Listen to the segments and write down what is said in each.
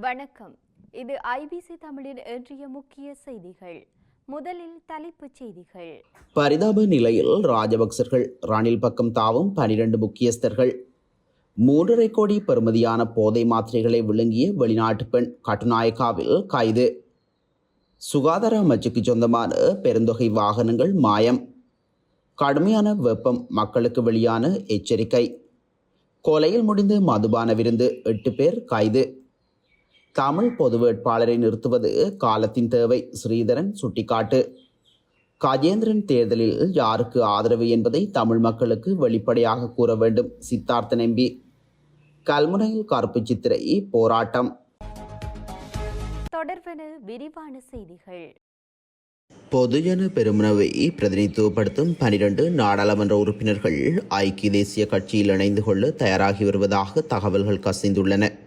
வணக்கம். இது ஐபிசி தமிழின் இன்றைய முக்கிய செய்திகள். முதலில் தலைப்புச் செய்திகள். பரிதாப நிலையில் ராஜபக்சர்கள் ரணில் பக்கம் தாவும் பனிரெண்டு முக்கியஸ்தர்கள். மூன்றரை கோடி பெறுமதியான போதை மாத்திரைகளை விழுங்கிய வெளிநாட்டு பெண் கட்டுநாயக்காவில் கைது. சுகாதார அமைச்சுக்கு சொந்தமான பெருந்தொகை வாகனங்கள் மாயம். கடுமையான வெப்பம் மக்களுக்கு வெளியான எச்சரிக்கை. கொலையில் முடிந்து மதுபான விருந்து எட்டு பேர் கைது. தமிழ் பொது வேட்பாளரை நிறுத்துவது காலத்தின் தேவை ஸ்ரீதரன் சுட்டிக்காட்டு. கஜேந்திரன் தேர்தலில் யாருக்கு ஆதரவு என்பதை தமிழ் மக்களுக்கு வெளிப்படையாக கூற வேண்டும் சித்தார்த்தன் எம்பி கல்முனையில் கருப்பு சித்திரை போராட்டம். தொடர்வன விரிவான செய்திகள். பொதுஜன பெருமனவை பிரதிநிதித்துவப்படுத்தும் பனிரெண்டு நாடாளுமன்ற உறுப்பினர்கள் ஐக்கிய தேசிய கட்சியில் இணைந்து கொள்ள தயாராகி வருவதாக தகவல்கள் கசிந்துள்ளன.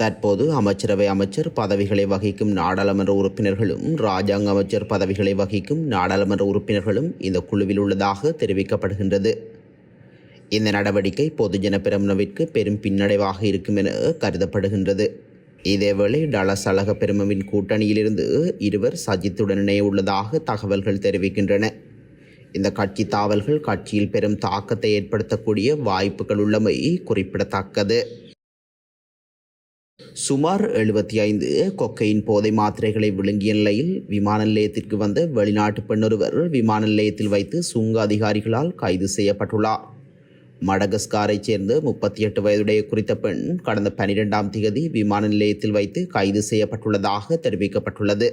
தற்போது அமைச்சரவை அமைச்சர் பதவிகளை வகிக்கும் நாடாளுமன்ற உறுப்பினர்களும் ராஜாங்க அமைச்சர் பதவிகளை வகிக்கும் நாடாளுமன்ற உறுப்பினர்களும் இந்த குழுவில் உள்ளதாக தெரிவிக்கப்படுகின்றது. இந்த நடவடிக்கை பொதுஜன பெருமனவிற்கு பெரும் பின்னடைவாக இருக்கும் என கருதப்படுகின்றது. இதேவேளை டலஸ் அழக பெருமவின் கூட்டணியிலிருந்து இருவர் சஜித்துடன் இணைய உள்ளதாக தகவல்கள் தெரிவிக்கின்றன. இந்த கட்சி தாவல்கள் கட்சியில் பெரும் தாக்கத்தை ஏற்படுத்தக்கூடிய வாய்ப்புகள் உள்ளமை குறிப்பிடத்தக்கது. சுமார் எழுபத்தி ஐந்து கொக்கையின் போதை மாத்திரைகளை விழுங்கிய நிலையில் விமான நிலையத்திற்கு வந்த வெளிநாட்டு பெண்ணொருவர் விமான நிலையத்தில் வைத்து சுங்க அதிகாரிகளால் கைது செய்யப்பட்டுள்ளார். மடகஸ்காரைச் சேர்ந்த முப்பத்தி எட்டு வயதுடைய குறித்த பெண் கடந்த பனிரெண்டாம் தேதி விமான நிலையத்தில் வைத்து கைது செய்யப்பட்டுள்ளதாக தெரிவிக்கப்பட்டுள்ளது.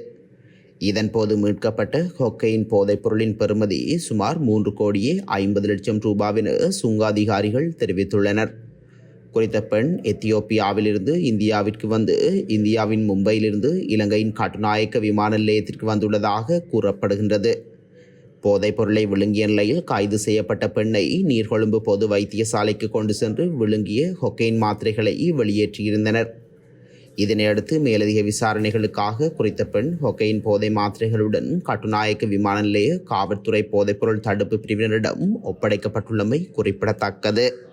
இதன்போது மீட்கப்பட்ட கொக்கையின் போதைப் பொருளின் பெறுமதி சுமார் மூன்று கோடியே ஐம்பது லட்சம் ரூபாவென சுங்க அதிகாரிகள் தெரிவித்துள்ளனர். குறித்த பெண் எத்தியோப்பியாவிலிருந்து இந்தியாவிற்கு வந்து இந்தியாவின் மும்பையிலிருந்து இலங்கையின் கட்டுநாயக்க விமான நிலையத்திற்கு வந்துள்ளதாக கூறப்படுகின்றது. போதைப் பொருளை விழுங்கிய நிலையில் கைது செய்யப்பட்ட பெண்ணை நீர்கொழும்பு பொது வைத்தியசாலைக்கு கொண்டு சென்று விழுங்கிய ஹொக்கெயின் மாத்திரைகளை வெளியேற்றியிருந்தனர். இதனையடுத்து மேலதிக விசாரணைகளுக்காக குறித்த பெண் ஹொக்கையின் போதை மாத்திரைகளுடன் கட்டுநாயக்க விமான நிலைய காவல்துறை போதைப்பொருள் தடுப்பு பிரிவினரிடம் ஒப்படைக்கப்பட்டுள்ளமை குறிப்பிடத்தக்கது.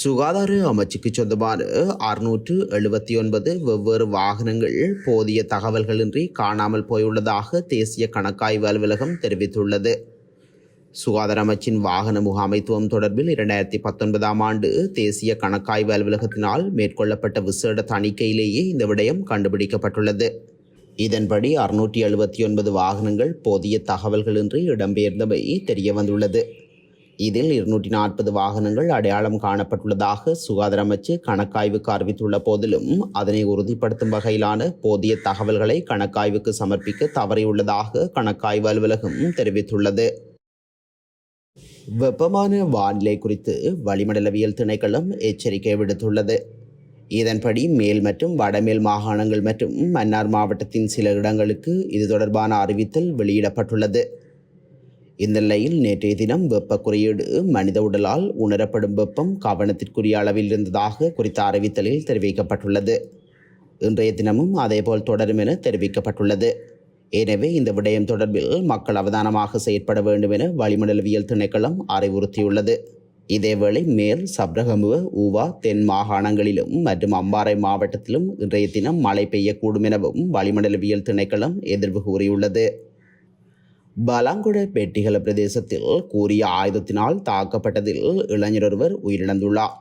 சுகாதார அமைச்சுக்கு சொந்தமான அறுநூற்று எழுபத்தி ஒன்பது வெவ்வேறு வாகனங்கள் போதிய தகவல்களின்றி காணாமல் போயுள்ளதாக தேசிய கணக்காய்வு அலுவலகம் தெரிவித்துள்ளது. சுகாதார அமைச்சின் வாகன முகாமைத்துவம் தொடர்பில் இரண்டாயிரத்தி பத்தொன்பதாம் ஆண்டு தேசிய கணக்காய்வு அலுவலகத்தினால் மேற்கொள்ளப்பட்ட விசேட தணிக்கையிலேயே இந்த விடயம் கண்டுபிடிக்கப்பட்டுள்ளது. இதன்படி அறுநூற்றி எழுபத்தி ஒன்பது வாகனங்கள் போதிய தகவல்களின்றி இடம்பெயர்ந்தமை தெரிய வந்துள்ளது இதில் இருநூற்றி நாற்பது வாகனங்கள் அடையாளம் காணப்பட்டுள்ளதாக சுகாதார அமைச்சு கணக்காய்வுக்கு அறிவித்துள்ள போதிலும் அதனை உறுதிப்படுத்தும் வகையிலான போதிய தகவல்களை கணக்காய்வுக்கு சமர்ப்பிக்க தவறியுள்ளதாக கணக்காய்வு அலுவலகம் தெரிவித்துள்ளது. வெப்பமான வானிலை குறித்து வளிமண்டலவியல் திணைக்களம் எச்சரிக்கை விடுத்துள்ளது. இதன்படி மேல் மற்றும் வடமேல் மாகாணங்கள் மற்றும் மன்னார் மாவட்டத்தின் சில இடங்களுக்கு இது தொடர்பான அறிவித்தல் வெளியிடப்பட்டுள்ளது. இந்த நிலையில் நேற்றைய தினம் வெப்ப குறியீடு மனித உடலால் உணரப்படும் வெப்பம் கவனத்திற்குரிய அளவில் இருந்ததாக குறித்த அறிவித்தலில் தெரிவிக்கப்பட்டுள்ளது. இன்றைய தினமும் அதேபோல் தொடரும் என தெரிவிக்கப்பட்டுள்ளது. எனவே இந்த விடயம் தொடர்பில் மக்கள் அவதானமாக செயற்பட வேண்டும் என வளிமண்டலவியல் திணைக்களம் அறிவுறுத்தியுள்ளது. இதேவேளை மேல் சப்ரகமுவ ஊவா தென் மாகாணங்களிலும் மற்றும் அம்பாறை மாவட்டத்திலும் இன்றைய தினம் மழை பெய்யக்கூடும் எனவும் வளிமண்டலவியல் திணைக்களம் எதிர்வு கூறியுள்ளது. பலாங்குட பெட்டிகள பிரதேசத்தில் கூறிய ஆயுதத்தினால் தாக்கப்பட்டதில் இளைஞர் ஒருவர் உயிரிழந்துள்ளார்.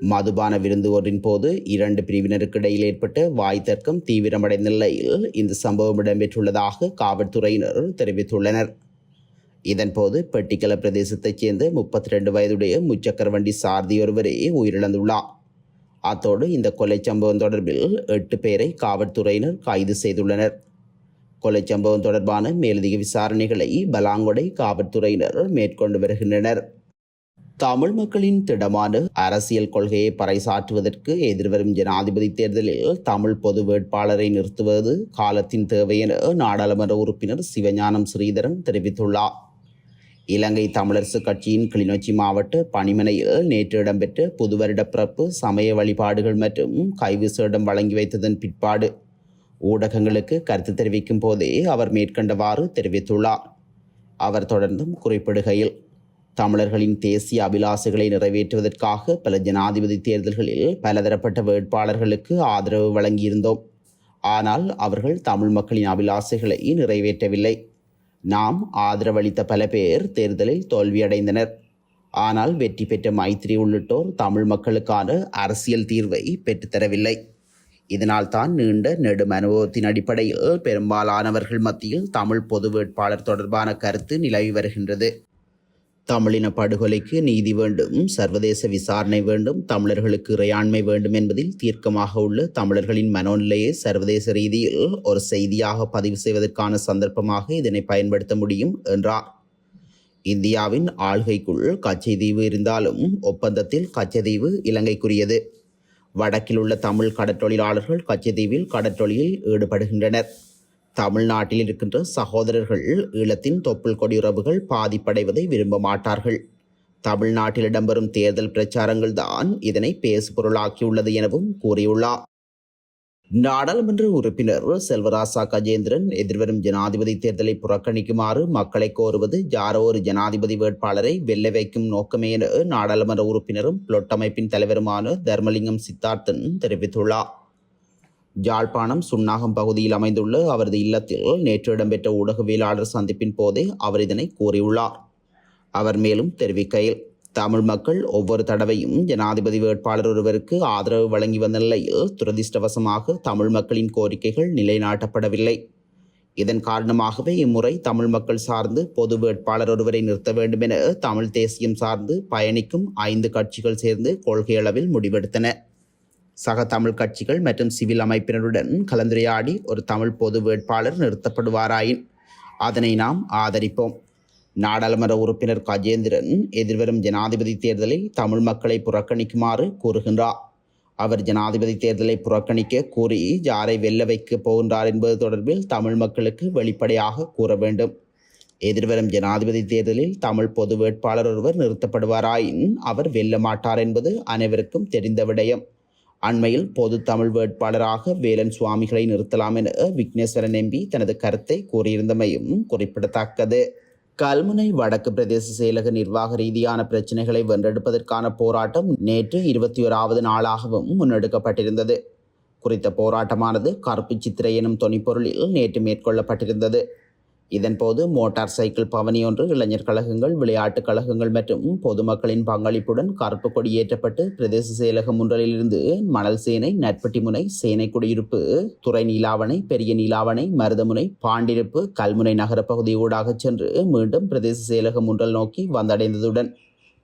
மதுபான விருந்து ஒன்றின் போது இரண்டு பிரிவினருக்கு இடையில் ஏற்பட்ட வாய் தர்க்கம் தீவிரமடைந்த நிலையில் இந்த சம்பவம் இடம்பெற்றுள்ளதாக காவல்துறையினர் தெரிவித்துள்ளனர். இதன்போது பெட்டிக்கல பிரதேசத்தைச் சேர்ந்த முப்பத்தி ரெண்டு வயதுடைய முச்சக்கர வண்டி சாரதி ஒருவரே உயிரிழந்துள்ளார். அத்தோடு இந்த கொலை சம்பவம் தொடர்பில் எட்டு பேரை காவல்துறையினர் கைது செய்துள்ளனர். கொலை சம்பவம் தொடர்பான மேலதிக விசாரணைகளை பலாங்கொடை காவல்துறையினர் மேற்கொண்டு வருகின்றனர். தமிழ் மக்களின் திடமான அரசியல் கொள்கையை பறைசாற்றுவதற்கு எதிர்வரும் ஜனாதிபதி தேர்தலில் தமிழ் பொது வேட்பாளரை நிறுத்துவது காலத்தின் தேவை என நாடாளுமன்ற உறுப்பினர் சிவஞானம் ஸ்ரீதரன் தெரிவித்துள்ளார். இலங்கை தமிழரசு கட்சியின் கிளிநொச்சி மாவட்ட பணிமனையில் நேற்று இடம்பெற்ற புதுவருட பிறப்பு சமய வழிபாடுகள் மற்றும் கைவிசேடம் வழங்கி வைத்ததன் பிற்பாடு ஊடகங்களுக்கு கருத்து தெரிவிக்கும் போதே அவர் மேற்கண்டவாறு தெரிவித்துள்ளார். அவர் தொடர்ந்தும் குறிப்பிடுகையில் தமிழர்களின் தேசிய அபிலாசைகளை நிறைவேற்றுவதற்காக பல ஜனாதிபதி தேர்தல்களில் பலதரப்பட்ட வேட்பாளர்களுக்கு ஆதரவு வழங்கியிருந்தோம். ஆனால் அவர்கள் தமிழ் மக்களின் அபிலாசைகளை நிறைவேற்றவில்லை. நாம் ஆதரவளித்த பல பேர் தேர்தலில் தோல்வியடைந்தனர். ஆனால் வெற்றி பெற்ற மைத்திரி உள்ளிட்டோர் தமிழ் மக்களுக்கான அரசியல் தீர்வை பெற்றுத்தரவில்லை. இதனால் தான் நீண்ட நெடும் அனுபவத்தின் அடிப்படையில் பெரும்பாலானவர்கள் மத்தியில் தமிழ் பொது வேட்பாளர் தொடர்பான கருத்து நிலவி வருகின்றது. தமிழின படுகொலைக்கு நீதி வேண்டும் சர்வதேச விசாரணை வேண்டும் தமிழர்களுக்கு இறையாண்மை வேண்டும் என்பதில் தீர்க்கமாக உள்ள தமிழர்களின் மனோநிலையை சர்வதேச ரீதியில் ஒரு செய்தியாக பதிவு செய்வதற்கான சந்தர்ப்பமாக இதனை பயன்படுத்த முடியும் என்றார். இந்தியாவின் ஆள்கைக்குள் கச்சைதீவு இருந்தாலும் ஒப்பந்தத்தில் கச்சைதீவு இலங்கைக்குரியது. வடக்கில் உள்ள தமிழ் கடற்றொழிலாளர்கள் கச்சதீவில் கடற்றொழிலில் ஈடுபடுகின்றனர். தமிழ்நாட்டில் இருக்கின்ற சகோதரர்கள் ஈழத்தின் தொப்புள் கொடியுறவுகள் பாதிப்படைவதை விரும்ப மாட்டார்கள். தமிழ்நாட்டில் இடம்பெறும் தேர்தல் பிரச்சாரங்கள் தான் இதனை பேசுபொருளாக்கியுள்ளது எனவும் கூறியுள்ளார். நாடாளுமன்ற உறுப்பினர் செல்வராசா கஜேந்திரன் எதிர்வரும் ஜனாதிபதி தேர்தலை புறக்கணிக்குமாறு மக்களை கோருவது யாரோ ஒரு ஜனாதிபதி வேட்பாளரை வெல்ல வைக்கும் நோக்கமே என நாடாளுமன்ற உறுப்பினரும் பிளொட்டமைப்பின் தலைவருமான தர்மலிங்கம் சித்தார்த்தன் தெரிவித்துள்ளார். யாழ்ப்பாணம் சுன்னாகம் பகுதியில் அமைந்துள்ள அவரது இல்லத்தில் நேற்று இடம்பெற்ற ஊடகவியலாளர் சந்திப்பின் போதே அவர் இதனை கூறியுள்ளார். அவர் மேலும் தெரிவிக்கையில் தமிழ் மக்கள் ஒவ்வொரு தடவையும் ஜனாதிபதி வேட்பாளர் ஒருவருக்கு ஆதரவு வழங்கி வந்த நிலையில் துரதிர்ஷ்டவசமாக தமிழ் மக்களின் கோரிக்கைகள் நிலைநாட்டப்படவில்லை. இதன் காரணமாகவே இம்முறை தமிழ் மக்கள் சார்ந்து பொது வேட்பாளர் ஒருவரை நிறுத்த வேண்டும் என தமிழ் தேசியம் சார்ந்து பயணிக்கும் ஐந்து கட்சிகள் சேர்ந்து கொள்கையளவில் முடிவெடுத்தன. சக தமிழ் கட்சிகள் மற்றும் சிவில் அமைப்பினருடன் கலந்துரையாடி ஒரு தமிழ் பொது வேட்பாளர் நிறுத்தப்படுவாராயின் அதனை நாம் ஆதரிப்போம். நாடாளுமன்ற உறுப்பினர் கஜேந்திரன் எதிர்வரும் ஜனாதிபதி தேர்தலில் தமிழ் மக்களை புறக்கணிக்குமாறு கூறுகின்றார். அவர் ஜனாதிபதி தேர்தலை புறக்கணிக்க கூறி யாரை வெல்ல வைக்கப் போகின்றார் என்பது தொடர்பில் தமிழ் மக்களுக்கு வெளிப்படையாக கூற வேண்டும். எதிர்வரும் ஜனாதிபதி தேர்தலில் தமிழ் பொது வேட்பாளர் ஒருவர் நிறுத்தப்படுவாராயின் அவர் வெல்ல மாட்டார் என்பது அனைவருக்கும் தெரிந்த விடயம். அண்மையில் பொது தமிழ் வேட்பாளராக வேலன் சுவாமிகளை நிறுத்தலாம் என விக்னேஸ்வரன் எம்பி தனது கருத்தை கூறியிருந்தமையும் குறிப்பிடத்தக்கது. கல்முனை வடக்கு பிரதேச செயலக நிர்வாக ரீதியான பிரச்சினைகளை வென்றெடுப்பதற்கான போராட்டம் நேற்று இருபத்தி ஓராவது நாளாகவும் முன்னெடுக்கப்பட்டிருந்தது. குறித்த போராட்டமானது கருப்பு சித்திரை எனும் தொனிப்பொருளில் நேற்று மேற்கொள்ளப்பட்டிருந்தது. இதன்போது மோட்டார் சைக்கிள் பவனியொன்று இளைஞர் கழகங்கள் விளையாட்டுக் கழகங்கள் மற்றும் பொதுமக்களின் பங்களிப்புடன் கருப்பு கொடி ஏற்றப்பட்டு பிரதேச செயலகம் ஒன்றிலிருந்து மணல் சேனை நற்பட்டிமுனை சேனை குடியிருப்பு துறை நீலாவணை பெரிய நீலாவணை மருதமுனை பாண்டிருப்பு கல்முனை நகரப்பகுதி ஊடாக சென்று மீண்டும் பிரதேச செயலகம் ஒன்றல் நோக்கி வந்தடைந்ததுடன்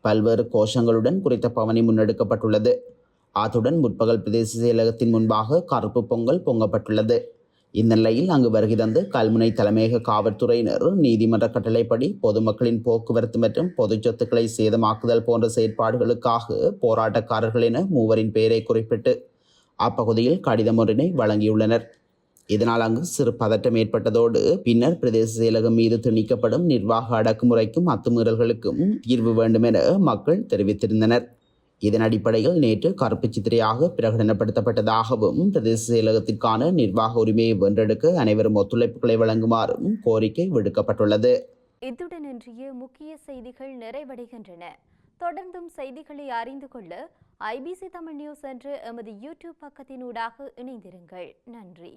பல்வேறு கோஷங்களுடன் குறித்த பவனி முன்னெடுக்கப்பட்டுள்ளது. அத்துடன் முற்பகல் பிரதேச செயலகத்தின் முன்பாக கருப்பு பொங்கல் பொங்கப்பட்டுள்ளது. இந்நிலையில் அங்கு வருகை தந்து கல்முனை தலைமையக காவல்துறையினர் நீதிமன்ற கட்டளைப்படி பொதுமக்களின் போக்குவரத்து மற்றும் பொது சொத்துக்களை சேதமாக்குதல் போன்ற செயற்பாடுகளுக்காக போராட்டக்காரர்கள் என மூவரின் பெயரை குறிப்பிட்டு அப்பகுதியில் கடிதம் ஒன்றினை வழங்கியுள்ளனர். இதனால் அங்கு சிறு பதட்டம் ஏற்பட்டதோடு பின்னர் பிரதேச செயலகம் மீது திணிக்கப்படும் நிர்வாக அடக்குமுறைக்கும் அத்துமீறல்களுக்கும் தீர்வு வேண்டும் என மக்கள் தெரிவித்திருந்தனர். இதன் அடிப்படையில் நேற்று கருப்பு சித்திரையாக பிரகடனப்படுத்தப்பட்டதாகவும் பிரதேச செயலகத்திற்கான நிர்வாக உரிமையை வென்றெடுக்க அனைவரும் ஒத்துழைப்புகளை வழங்குமாறும் கோரிக்கை விடுக்கப்பட்டுள்ளது. இத்துடன் இன்றைய முக்கிய செய்திகள் நிறைவடைகின்றன. தொடர்ந்தும் செய்திகளை அறிந்து கொள்ள ஐபிசி தமிழ் நியூஸ் என்ற எமது யூடியூப் பக்கத்தினூடாக இணைந்திருங்கள். நன்றி.